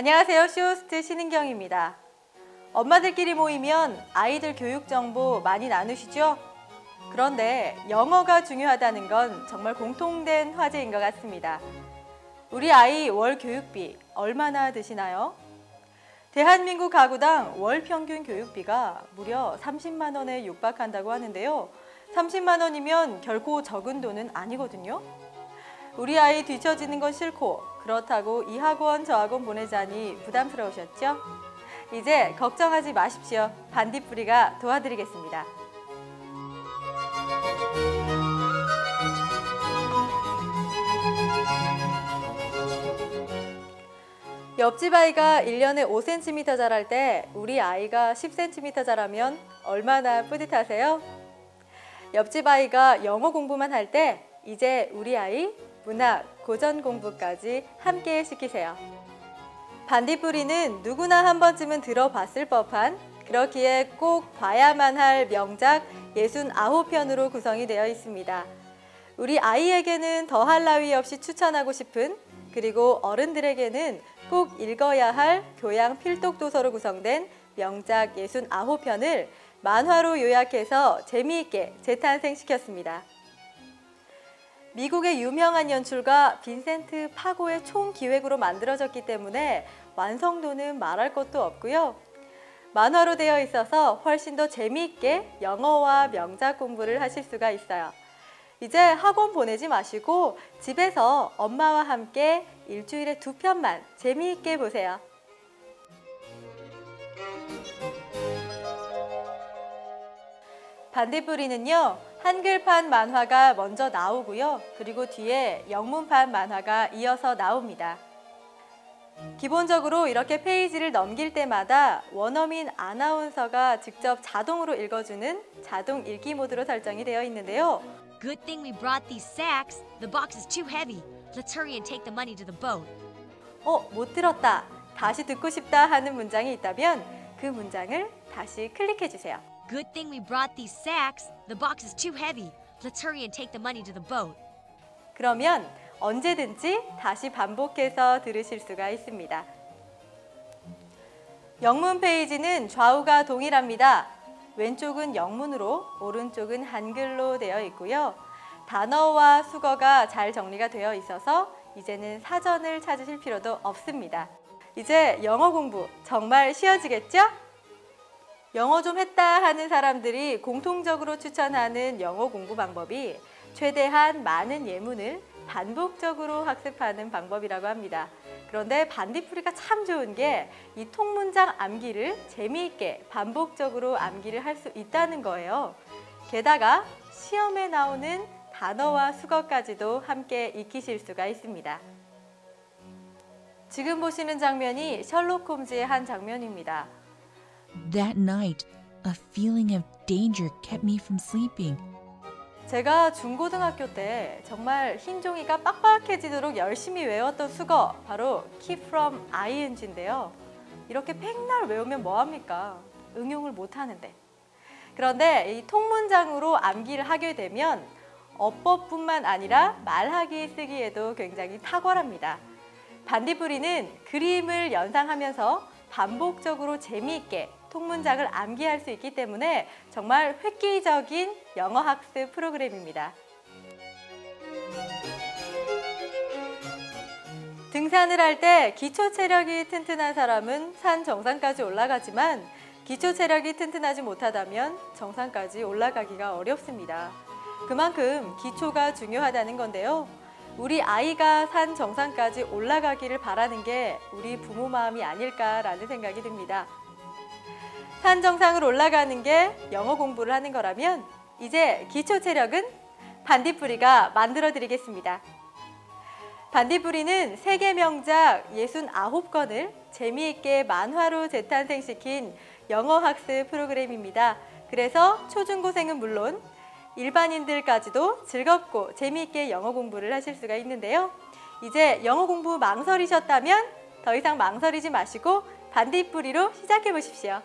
안녕하세요. 쇼호스트 신은경입니다. 엄마들끼리 모이면 아이들 교육 정보 많이 나누시죠? 그런데 영어가 중요하다는 건 정말 공통된 화제인 것 같습니다. 우리 아이 월 교육비 얼마나 드시나요? 대한민국 가구당 월 평균 교육비가 무려 30만 원에 육박한다고 하는데요. 30만 원이면 결코 적은 돈은 아니거든요. 우리 아이 뒤처지는 건 싫고 그렇다고 이 학원 저 학원 보내자니 부담스러우셨죠? 이제 걱정하지 마십시오. 반딧불이가 도와드리겠습니다. 옆집 아이가 1년에 5cm 자랄 때 우리 아이가 10cm 자라면 얼마나 뿌듯하세요? 옆집 아이가 영어 공부만 할 때 이제 우리 아이 문학, 고전 공부까지 함께 시키세요. 반딧불이는 누구나 한 번쯤은 들어봤을 법한 그렇기에 꼭 봐야만 할 명작 69편으로 구성이 되어 있습니다. 우리 아이에게는 더할 나위 없이 추천하고 싶은 그리고 어른들에게는 꼭 읽어야 할 교양 필독 도서로 구성된 명작 69편을 만화로 요약해서 재미있게 재탄생시켰습니다. 미국의 유명한 연출가 빈센트 파고의 총 기획으로 만들어졌기 때문에 완성도는 말할 것도 없고요. 만화로 되어 있어서 훨씬 더 재미있게 영어와 명작 공부를 하실 수가 있어요. 이제 학원 보내지 마시고 집에서 엄마와 함께 일주일에 두 편만 재미있게 보세요. 반딧불이는요, 한글판 만화가 먼저 나오고요. 그리고 뒤에 영문판 만화가 이어서 나옵니다. 기본적으로 이렇게 페이지를 넘길 때마다 원어민 아나운서가 직접 자동으로 읽어주는 자동 읽기 모드로 설정이 되어 있는데요. Good thing we brought these sacks. The box is too heavy. Let's hurry and take the money to the boat. 어, 못 들었다. 다시 듣고 싶다 하는 문장이 있다면 그 문장을 다시 클릭해 주세요. Good thing we brought these sacks. The box is too heavy. Let's hurry and take the money to the boat. 그러면 언제든지 다시 반복해서 들으실 수가 있습니다. 영문 페이지는 좌우가 동일합니다. 왼쪽은 영문으로, 오른쪽은 한글로 되어 있고요. 단어와 수거가 잘 정리가 되어 있어서 이제는 사전을 찾으실 필요도 없습니다. 이제 영어 공부 정말 쉬워지겠죠? 영어 좀 했다 하는 사람들이 공통적으로 추천하는 영어 공부 방법이 최대한 많은 예문을 반복적으로 학습하는 방법이라고 합니다. 그런데 반딧불이가 참 좋은 게 이 통문장 암기를 재미있게 반복적으로 암기를 할 수 있다는 거예요. 게다가 시험에 나오는 단어와 수거까지도 함께 익히실 수가 있습니다. 지금 보시는 장면이 셜록 홈즈의 한 장면입니다. That night, a feeling of danger kept me from sleeping. 제가 중고등학교 때 정말 흰 종이가 빡빡해지도록 열심히 외웠던 수거 바로 keep from ing인데요. 이렇게 백날 외우면 뭐합니까? 응용을 못하는데. 그런데 이 통문장으로 암기를 하게 되면 어법뿐만 아니라 말하기 쓰기에도 굉장히 탁월합니다. 반딧불이는 그림을 연상하면서 반복적으로 재미있게 통문장을 암기할 수 있기 때문에 정말 획기적인 영어 학습 프로그램입니다. 등산을 할 때 기초 체력이 튼튼한 사람은 산 정상까지 올라가지만 기초 체력이 튼튼하지 못하다면 정상까지 올라가기가 어렵습니다. 그만큼 기초가 중요하다는 건데요. 우리 아이가 산 정상까지 올라가기를 바라는 게 우리 부모 마음이 아닐까라는 생각이 듭니다. 산 정상을 올라가는 게 영어 공부를 하는 거라면 이제 기초 체력은 반딧불이가 만들어 드리겠습니다. 반딧불이는 세계 명작 69권을 재미있게 만화로 재탄생시킨 영어 학습 프로그램입니다. 그래서 초중고생은 물론 일반인들까지도 즐겁고 재미있게 영어 공부를 하실 수가 있는데요. 이제 영어 공부 망설이셨다면 더 이상 망설이지 마시고 반딧불이로 시작해 보십시오.